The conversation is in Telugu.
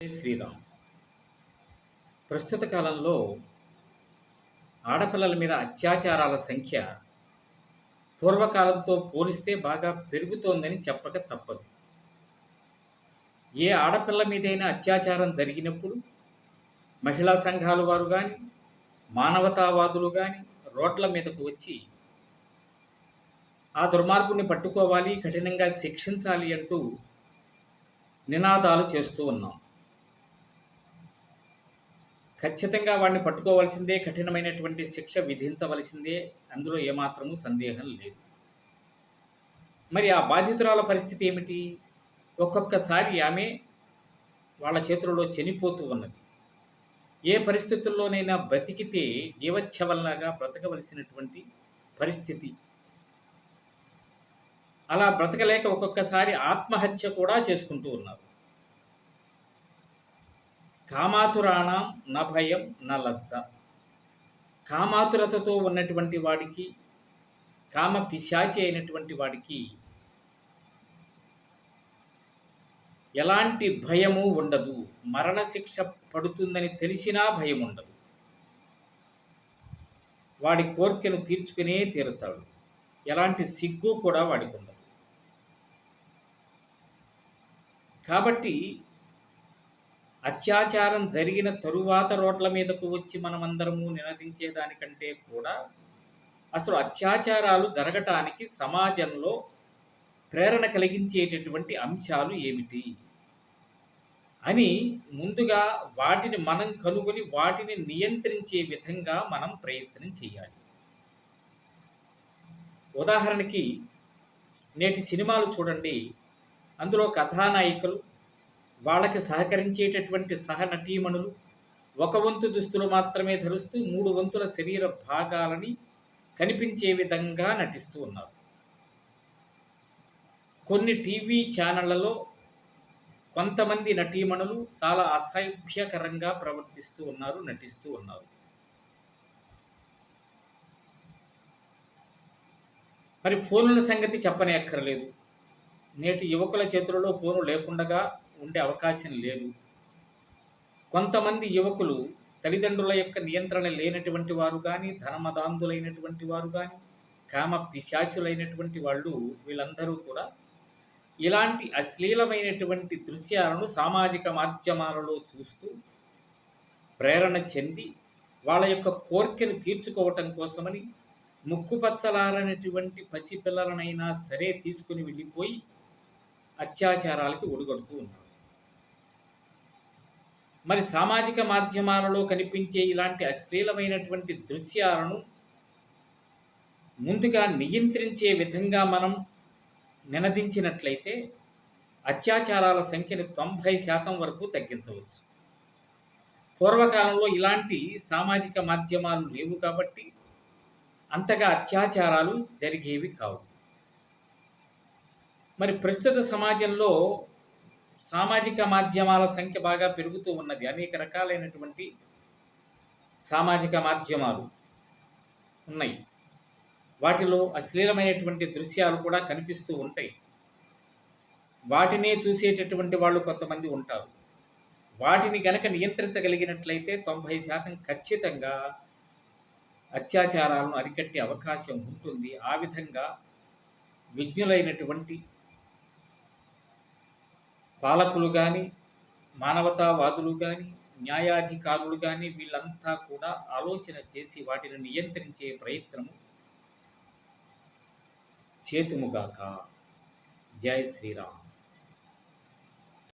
శ్రీరామ్. ప్రస్తుత కాలంలో ఆడపిల్లల మీద అత్యాచారాల సంఖ్య పూర్వకాలంతో పోలిస్తే బాగా పెరుగుతోందని చెప్పక తప్పదు. ఏ ఆడపిల్ల మీదైనా అత్యాచారం జరిగినప్పుడు మహిళా సంఘాల వారు కానీ మానవతావాదులు కానీ రోడ్ల మీదకు వచ్చి ఆ దుర్మార్గుని పట్టుకోవాలి కఠినంగా శిక్షించాలి అంటూ నినాదాలు చేస్తూ ఉన్నాం. ఖచ్చితంగా వాడిని పట్టుకోవాల్సిందే కఠినమైనటువంటి శిక్ష విధించవలసిందే అందులో ఏమాత్రము సందేహం లేదు. మరి ఆ బాధితురాల పరిస్థితి ఏమిటి? ఒక్కొక్కసారి ఆమె వాళ్ళ చేతులలో చనిపోతూ ఉన్నది. ఏ పరిస్థితుల్లోనైనా బ్రతికితే జీవచ్ఛవల్లాగా బ్రతకవలసినటువంటి పరిస్థితి. అలా బ్రతకలేక ఒక్కొక్కసారి ఆత్మహత్య కూడా చేసుకుంటూ ఉన్నారు. కామాతురాణం న భయం న లజ్జ. కామాతురతతో ఉన్నటువంటి వాడికి కామ పిశాచి అయినటువంటి వాడికి ఎలాంటి భయము ఉండదు. మరణశిక్ష పడుతుందని తెలిసినా భయం ఉండదు. వాడి కోరికను తీర్చుకునే తీరుతాడు. ఎలాంటి సిగ్గు కూడా వాడికి ఉండదు. కాబట్టి అత్యాచారం జరిగిన తరువాత రోడ్ల మీదకు వచ్చి మనమందరము నినదించేదానికంటే కూడా అసలు అత్యాచారాలు జరగటానికి సమాజంలో ప్రేరణ కలిగించేటటువంటి అంశాలు ఏమిటి? అని ముందుగా వాటిని మనం కనుగొని వాటిని నియంత్రించే విధంగా మనం ప్రయత్నం చేయాలి. ఉదాహరణకి నేటి సినిమాలు చూడండి. అందులో కథానాయికలు వాళ్ళకి సహకరించేటటువంటి సహనటీమణులు ఒక వంతు దుస్తులు మాత్రమే ధరిస్తూ మూడు వంతుల శరీర భాగాలని కనిపించే విధంగా నటిస్తూ ఉన్నారు. కొన్ని టీవీ ఛానళ్ళలో కొంతమంది నటీమణులు చాలా అసభ్యకరంగా ప్రవర్తిస్తూ ఉన్నారు నటిస్తూ ఉన్నారు. మరి ఫోనుల సంగతి చెప్పనే అక్కర్లేదు నేటి యువకుల చేతులలో ఫోను లేకుండా ఉండే అవకాశం లేదు. కొంతమంది యువకులు తల్లిదండ్రుల యొక్క నియంత్రణ లేనటువంటి వారు కానీ ధనమదాంధులైనటువంటి వారు కానీ కామ పిశాచులైనటువంటి వాళ్ళు వీళ్ళందరూ కూడా ఇలాంటి అశ్లీలమైనటువంటి దృశ్యాలను సామాజిక మాధ్యమాలలో చూస్తూ ప్రేరణ చెంది వాళ్ళ యొక్క కోరికను తీర్చుకోవటం కోసమని ముక్కుపచ్చలారనటువంటి పసిపిల్లలనైనా సరే తీసుకుని వెళ్ళిపోయి అత్యాచారాలకి ఒడిగడుతూ ఉన్నారు. మరి సామాజిక మాధ్యమాలలో కనిపించే ఇలాంటి అశ్లీలమైనటువంటి దృశ్యాలను ముందుగా నియంత్రించే విధంగా మనం నినదించినట్లయితే అత్యాచారాల సంఖ్యను తొంభై శాతం వరకు తగ్గించవచ్చు. పూర్వకాలంలో ఇలాంటి సామాజిక మాధ్యమాలు లేవు కాబట్టి అంతగా అత్యాచారాలు జరిగేవి కావు. మరి ప్రస్తుత సమాజంలో సామాజిక మాధ్యమాల సంఖ్య బాగా పెరుగుతూ ఉన్నది. అనేక రకాలైనటువంటి సామాజిక మాధ్యమాలు ఉన్నాయి. వాటిలో అశ్లీలమైనటువంటి దృశ్యాలు కూడా కనిపిస్తూ ఉంటాయి. వాటినే చూసేటటువంటి వాళ్ళు కొంతమంది ఉంటారు. వాటిని గనక నియంత్రించగలిగినట్లయితే తొంభై శాతం ఖచ్చితంగా అత్యాచారాలను అరికట్టే అవకాశం ఉంటుంది. ఆ విధంగా విజ్ఞులైనటువంటి పాలకులు కానీ మానవతావాదులు కానీ న్యాయాధికారులు కానీ వీళ్ళంతా కూడా ఆలోచన చేసి వాటిని నియంత్రించే ప్రయత్నము చేతుముగాక. జై శ్రీరామ్.